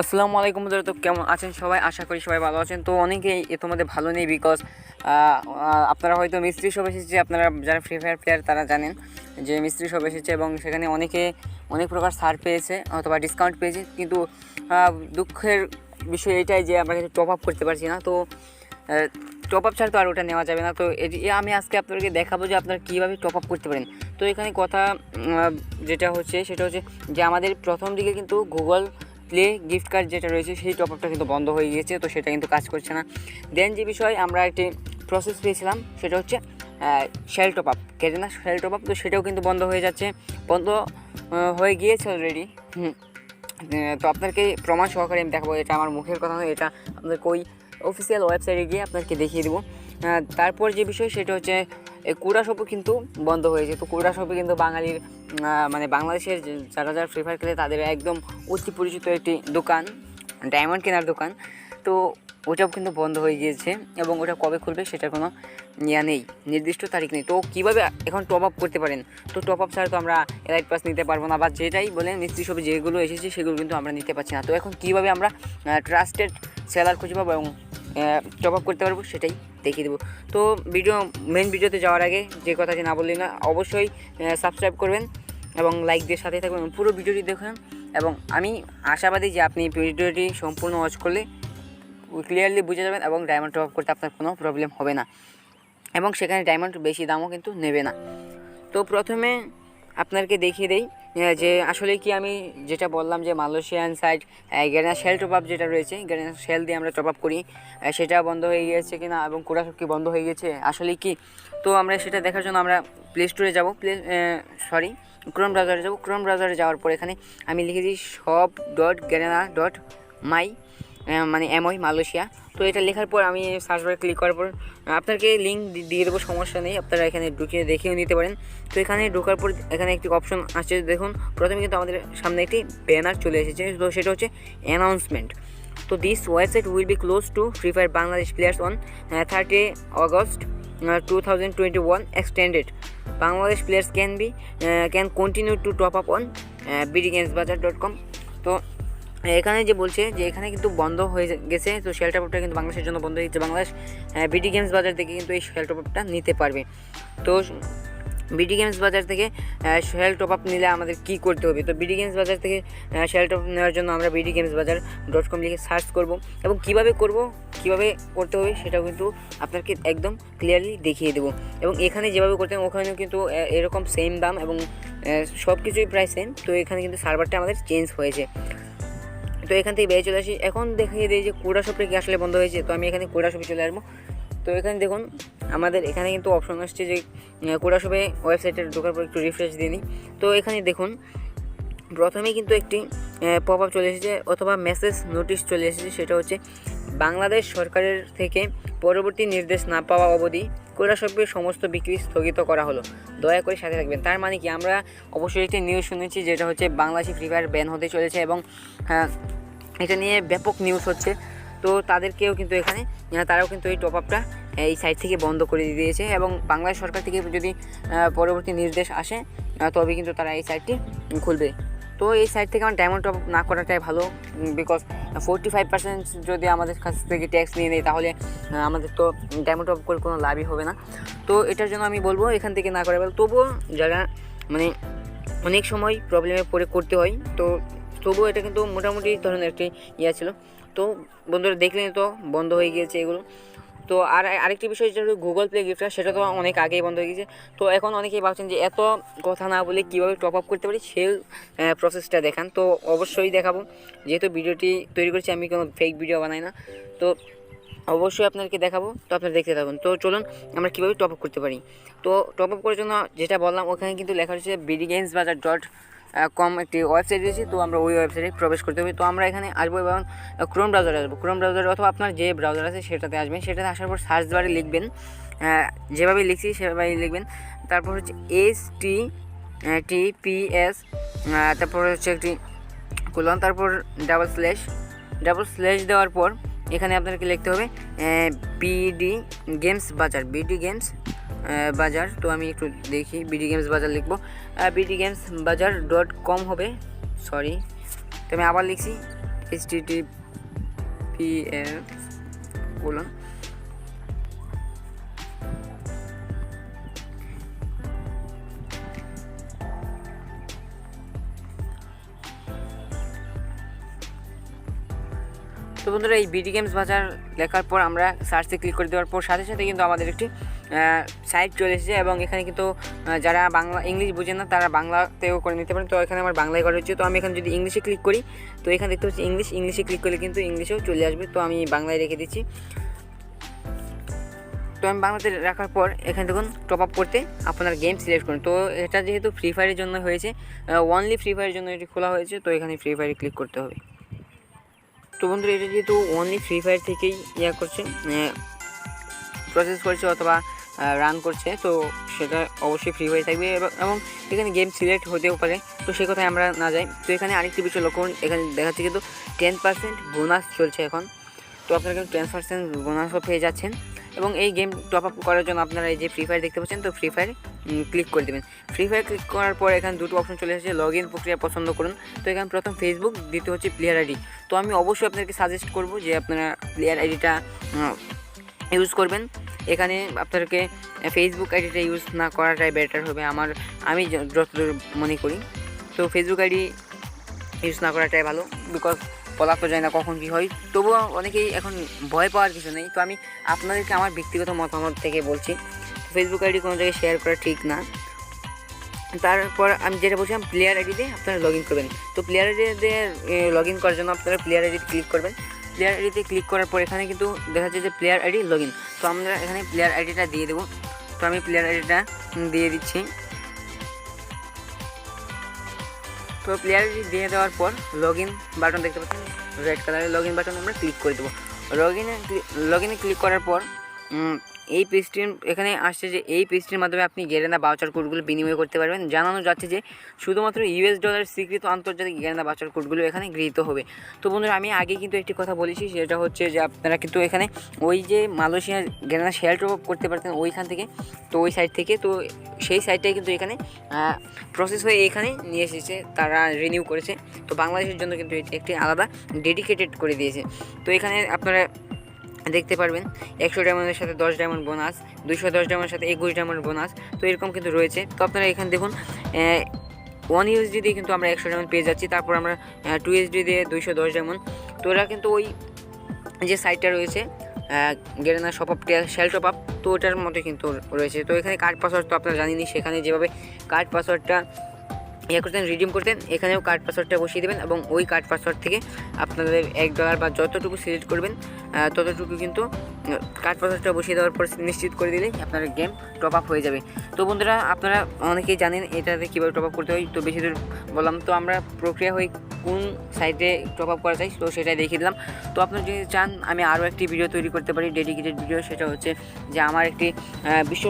আসসালামু আলাইকুম তো কেমন আছেন সবাই? আশা করি সবাই ভালো আছেন। তো অনেকেই তোমাদের ভালো নেই বিকজ আপনারা হয়তো মিস্ত্রি সব এসেছে, আপনারা যারা ফ্রি ফায়ার প্লেয়ার তারা জানেন যে মিস্ত্রি সব এসেছে এবং সেখানে অনেকে অনেক প্রকার ছাড় পেয়েছে অথবা ডিসকাউন্ট পেয়েছে। কিন্তু দুঃখের বিষয় এটাই যে আমরা কিন্তু টপ আপ করতে পারছি না। তো টপ আপ ছাড়া তো আর ওটা নেওয়া যাবে না। তো আমি আজকে আপনাদেরকে দেখাবো যে আপনারা কীভাবে টপ আপ করতে পারেন। তো এখানে কথা যেটা হচ্ছে সেটা হচ্ছে যে আমাদের প্রথম দিকে কিন্তু গুগল প্লে গিফট কার্ড যেটা রয়েছে, সেই টপ আপটা কিন্তু বন্ধ হয়ে গিয়েছে, তো সেটা কিন্তু কাজ করছে না। দেন যে বিষয়, আমরা একটি প্রসেস পেয়েছিলাম, সেটা হচ্ছে শেল টপ আপ কেটে না শেল টপ আপ তো সেটাও কিন্তু বন্ধ হয়ে যাচ্ছে। বন্ধ হয়ে গিয়েছে অলরেডি তো আপনাকে প্রমাণ সহকারে আমি দেখাবো, এটা আমার মুখের কথা নয়, এটা আপনাদেরকে ওই অফিসিয়াল ওয়েবসাইটে গিয়ে আপনাকে দেখিয়ে দেবো। তারপর যে বিষয়, সেটা হচ্ছে এই কুড়া শপও কিন্তু বন্ধ হয়েছে তো কুড়া শপে কিন্তু বাঙালির মানে বাংলাদেশের যারা যারা ফ্রি ফায়ার খেলে তাদের একদম অতি পরিচিত একটি দোকান ডায়মন্ড কেনার দোকান। তো ওটাও কিন্তু বন্ধ হয়ে গিয়েছে এবং ওটা কবে খুলবে সেটার কোনো ইয়া নেই, নির্দিষ্ট তারিখ নেই। তো কীভাবে এখন টপ আপ করতে পারেন? তো টপ আপ ছাড়া তো আমরা এলাইট পাস নিতে পারব না বা যেটাই বলেন মিস্ত্রি সবে যেগুলো এসেছে সেগুলো কিন্তু আমরা নিতে পারছি না। তো এখন কীভাবে আমরা ট্রাস্টেড সেলার খুঁজে পাবো এবং টপ আপ করতে পারব, সেটাই দেখিয়ে দেবো। তো ভিডিও মেন ভিডিওতে যাওয়ার আগে যে কথা যে না বললি না, অবশ্যই সাবস্ক্রাইব করবেন এবং লাইক দিয়ে সাথে থাকবেন। পুরো ভিডিওটি দেখুন এবং আমি আশাবাদী যে আপনি ভিডিওটি সম্পূর্ণ ওয়াচ করলে ক্লিয়ারলি বুঝে যাবেন এবং ডায়মন্ড টপ আপ করতে আপনার কোনো প্রবলেম হবে না এবং সেখানে ডায়মন্ড বেশি দামও কিন্তু নেবে না। তো প্রথমে আপনাকে দেখিয়ে দেই যে আসলে কি আমি যেটা বললাম যে Malaysian side Garena shell top up যেটা রয়েছে গ্যারেনা শেল দিয়ে আমরা টপ আপ করি সেটা বন্ধ হয়ে গিয়েছে কিনা এবং কি বন্ধ হয়ে গেছে আসলে কি? তো আমরা সেটা দেখার জন্য আমরা প্লে স্টোরে যাব প্লে সরি ক্রোম ব্রাউজারে যাব। ক্রোম ব্রাউজারে যাওয়ার পর এখানে আমি লিখে দিই shop dot Garena dot my মানে এমওই মালয়েশিয়া তো এটা লেখার পর আমি সার্চ বারে ক্লিক করার পর, আপনাকে লিঙ্ক দিয়ে দেবো, সমস্যা নেই। আপনারা এখানে ঢুকিয়ে দেখেও নিতে পারেন। তো এখানে ঢোকার পর এখানে একটি অপশন আসছে, দেখুন। প্রথমে কিন্তু আমাদের সামনে একটি ব্যানার চলে এসেছে। তো সেটা হচ্ছে অ্যানাউন্সমেন্ট তো this website will be close to free fire Bangladesh players on thirty August two thousand twenty one extended Bangladesh players can be can continue to top up on BD games bazaar dot com তো এখানে যে বলছে যে এখানে কিন্তু বন্ধ হয়ে গেছে, তো শেল টপটা কিন্তু বাংলাদেশের জন্য বন্ধ হয়ে গেছে। বাংলাদেশ বিডি গেমস বাজার থেকে কিন্তু এই শেল টপটা নিতে পারবে। তো বিডি গেমস বাজার থেকে শেল টপ আপ নিলে আমাদের কী করতে হবে? তো বিডি গেমস বাজার থেকে শেল টপ নেওয়ার জন্য আমরা BD games bazaar dot com লিখে সার্চ করব। এবং কীভাবে করব, কীভাবে করতে হবে সেটাও কিন্তু আপনাকে একদম ক্লিয়ারলি দেখিয়ে দেবো। এবং এখানে যেভাবে করতে হবে, ওখানেও কিন্তু এরকম সেম দাম এবং সব কিছুই প্রায় সেম তো এখানে কিন্তু সার্ভারটা আমাদের চেঞ্জ হয়েছে। তো এখান থেকে বেরিয়ে চলে আসি। এখন দেখিয়ে দিই যে কোডা শপটা কি আসলে বন্ধ হয়েছে তো আমি এখানে কোডা শপে চলে আসব। তো এখানে দেখুন, আমাদের এখানে কিন্তু অপশন আসছে যে কোডা শপে ওয়েবসাইটে ঢোকার পর একটু রিফ্রেশ দিয়ে তো এখানে দেখুন প্রথমেই কিন্তু একটি পপ আপ চলে এসেছে অথবা মেসেজ নোটিশ চলে এসেছে, সেটা হচ্ছে বাংলাদেশ সরকারের থেকে পরবর্তী নির্দেশ না পাওয়া অবধি কোরা শপের সমস্ত বিক্রি স্থগিত করা হলো। দয়া করে সাথে থাকবেন। তার মানে কি? আমরা অবশ্যই একটি নিউজ শুনেছি যেটা হচ্ছে বাংলাদেশি ফ্রি ফায়ার ব্যান হতে চলেছে এবং হ্যাঁ, এটা নিয়ে ব্যাপক নিউজ হচ্ছে। তো তাদেরকেও কিন্তু এখানে তারাও কিন্তু এই টপ আপটা এই সাইট থেকে বন্ধ করে দিয়ে দিয়েছে এবং বাংলাদেশ সরকার থেকে যদি পরবর্তী নির্দেশ আসে তবে কিন্তু তারা এই সাইটটি খুলবে। তো এই সাইট থেকে আমার ডায়মন্ড টপ না করাটাই ভালো বিকজ ফোরটি ফাইভ পার্সেন্ট যদি আমাদের কাছ থেকে ট্যাক্স নিয়ে নেয়, তাহলে আমাদের তো ডায়মন্ড অফ করে কোনো লাভই হবে না। তো এটার জন্য আমি বলব, এখান থেকে না করে বল তবুও যারা মানে অনেক সময় প্রবলেমে পড়ে, করতে হয়, তো তবুও এটা কিন্তু মোটামুটি ধরনের একটি ইয়ে ছিল। তো বন্ধুরা, দেখলেন তো, বন্ধ হয়ে গিয়েছে এগুলো। তো আর আরেকটি বিষয় যেটা হলো গুগল প্লে গিফটটা সেটা তো অনেক আগেই বন্ধ হয়ে গেছে। তো এখন অনেকেই ভাবছেন যে এত কথা না বলে কীভাবে টপ আপ করতে পারি সেই প্রসেসটা দেখান। তো অবশ্যই দেখাবো। যেহেতু ভিডিওটি তৈরি করছি, আমি কোনো ফেক ভিডিও বানাই না। তো অবশ্যই আপনাদেরকে দেখাবো। তো আপনারা দেখতে থাকুন। তো চলুন, আমরা কীভাবে টপ আপ করতে পারি? তো টপ আপ করার জন্য যেটা বললাম, ওখানে কিন্তু লেখা রয়েছে BD games bazaar dot com একটি ওয়েবসাইট দিয়েছি তো আমরা ওই ওয়েবসাইটে প্রবেশ করতে হবে। তো আমরা এখানে আসব এবং ক্রোম ব্রাউজারে আসব। ক্রোম ব্রাউজারে অথবা আপনার যে ব্রাউজার আছে সেটাতে আসবেন। সেটাতে আসার পর সার্চ বারে লিখবেন। যেভাবে লিখছি সেভাবেই লিখবেন। তারপর হচ্ছে S T T P S তারপর হচ্ছে একটি কুলন তারপর ডাবল স্ল্যাশ ডাবল স্ল্যাশ দেওয়ার পর এখানে আপনাকে লিখতে হবে BD games bazaar. BD games bazaar. তো আমি একটু দেখি বিডি গেমস বাজার লিখব। BD games bazaar dot com হবে। সরি তো আমি আবার লিখছি। এইচ টি টি পি বলুন তো বন্ধুরা, এই বিডি গেমস বাজার লেখার পর আমরা সার্চে ক্লিক করে দেওয়ার পর সাথে সাথে কিন্তু আমাদের একটি সাইট চলে এসেছে এবং এখানে কিন্তু যারা বাংলা ইংলিশ বোঝেন না, তারা বাংলাতেও করে নিতে পারেন। তো এখানে আমার বাংলায় করা হচ্ছে। তো আমি এখানে যদি ইংলিশে ক্লিক করি, তো এখানে দেখতে পাচ্ছি ইংলিশ ইংলিশে ক্লিক করলে কিন্তু ইংলিশেও চলে আসবে। তো আমি বাংলায় রেখে দিচ্ছি। তো আমি বাংলাতে রাখার পর এখানে দেখুন টপ আপ করতে আপনার গেম সিলেক্ট করুন। তো এটা যেহেতু ফ্রি ফায়ারের জন্য হয়েছে ওনলি ফ্রি ফায়ারের জন্য এটি খোলা হয়েছে, তো এখানে ফ্রি ফায়ারে ক্লিক করতে হবে। তো বন্ধুরা, এটা যেহেতু অনলি ফ্রি ফায়ার থেকেই ইয়া করছে প্রসেস করছে অথবা রান করছে, তো সেটা অবশ্যই ফ্রি ফায়ার থাকবে এবং এবং এখানে গেম সিলেক্ট হতেও পারে। তো সে কথায় আমরা না যাই। তো এখানে আরেকটি বিষয় লক্ষ্য করুন, এখানে দেখাচ্ছে কিন্তু টেন পার্সেন্ট বোনাস চলছে এখন। তো আপনারা কিন্তু টেন পার্সেন্ট বোনাসও পেয়ে যাচ্ছেন। এবং এই গেম টপ আপ করার জন্য আপনারা এই যে ফ্রি ফায়ার দেখতে পাচ্ছেন, তো ফ্রি ফায়ার ক্লিক করে দেবেন। ফ্রি ফায়ার ক্লিক করার পর এখানে দুটো অপশন চলে এসেছে লগ ইন প্রক্রিয়া পছন্দ করুন। তো এখানে প্রথম ফেসবুক দ্বিতীয় হচ্ছে প্লেয়ার আইডি তো আমি অবশ্যই আপনাদেরকে সাজেস্ট করব যে আপনারা প্লেয়ার আইডিটা ইউজ করবেন। এখানে আপনাদেরকে ফেসবুক আইডিটা ইউজ না করাটাই বেটার হবে। আমার, আমি যতদূর মনে করি। তো ফেসবুক আইডি ইউজ না করাটাই ভালো বিকজ বলা তো যায় না কখন কী হয়। তবুও অনেকেই এখন ভয় পাওয়ার কিছু নেই। তো আমি আপনাদেরকে আমার ব্যক্তিগত মতামত থেকে বলছি ফেসবুক আইডি কোনো জায়গায় শেয়ার করা ঠিক না। তারপর আমি যেটা বলছিলাম প্লেয়ার আইডিতে আপনারা লগ ইন করবেন। তো প্লেয়ার আইডিতে লগ ইন করার জন্য আপনারা প্লেয়ার আইডিতে ক্লিক করবেন। প্লেয়ার আইডিতে ক্লিক করার পর এখানে কিন্তু দেখা যাচ্ছে যে প্লেয়ার আইডি লগ তো আমরা এখানে প্লেয়ার আইডিটা দিয়ে দেবো। তো আমি প্লেয়ার আইডিটা দিয়ে দিচ্ছি। তো প্লেয়ার আইডি দিয়ে দেওয়ার পর লগ বাটন দেখতে পাচ্ছেন? রেড কালারের লগ বাটন আমরা ক্লিক করে দেবো। লগ ইনে লগ ইনে ক্লিক করার পর এই পেজটির এখানে আসছে যে এই পেজটির মাধ্যমে আপনি গেরেনা বাউচার কোডগুলো বিনিময় করতে পারবেন। জানানো যাচ্ছে যে শুধুমাত্র ইউএস ডলার স্বীকৃত আন্তর্জাতিক গেরেনা বাউচার কোডগুলো এখানে গৃহীত হবে। তো বন্ধুরা, আমি আগে কিন্তু একটি কথা বলেছি, সেটা হচ্ছে যে আপনারা কিন্তু এখানে ওই যে মালয়েশিয়া গেরেনা শেয়ার টপ করতে পারতেন ওইখান থেকে, তো ওই সাইট থেকে, তো সেই সাইটটাই কিন্তু এখানে প্রসেস হয়ে এখানে নিয়ে এসেছে, তারা রিনিউ করেছে। তো বাংলাদেশের জন্য কিন্তু একটি আলাদা ডেডিকেটেড করে দিয়েছে। তো এখানে আপনারা দেখতে পারবেন একশো ডায়মন্ডের সাথে দশ ডায়মন্ড বোনাস দুশো দশ ডায়মন্ডের সাথে একুশ ডায়মন্ড বোনাস, তো এরকম কিন্তু রয়েছে। তো আপনারা এখানে দেখুন ওয়ান ইউএসডি দিয়ে কিন্তু আমরা একশো ডায়মন্ড পেয়ে যাচ্ছি, তারপর আমরা টু ইউএসডি দিয়ে দুইশো দশ ডায়মন্ড। তো এরা কিন্তু ওই যে সাইটটা রয়েছে Garena shop up shell top up তো ওটার মতো কিন্তু রয়েছে। তো এখানে কার্ড পাসওয়ার্ড তো আপনারা জানেনই, সেখানে যেভাবে কার্ড পাসওয়ার্ডটা ইয়ে করতেন রিডিম করতেন এখানেও কার্ড পাসওয়ার্ডটা বসিয়ে দেবেন এবং ওই কার্ড পাসওয়ার্ড থেকে আপনাদের এক ডলার বা যতটুকু সিলেক্ট করবেন ততটুকু কিন্তু কার্ড পাসওয়ার্ডটা বসিয়ে দেওয়ার পর নিশ্চিত করে দিলেই আপনার গেম টপ আপ হয়ে যাবে। তো বন্ধুরা, আপনারা অনেকেই জানেন এটাতে কীভাবে টপ আপ করতে হয়, তো বেশি দূর বললাম, তো আমরা প্রক্রিয়া হয়ে কোন সাইটে টপ আপ করা যায়, তো সেটাই দেখিয়ে দিলাম। তো আপনারা যদি চান, আমি আরও একটি ভিডিও তৈরি করতে পারি ডেডিকেটেড ভিডিও সেটা হচ্ছে যে আমার একটি বিশ্ব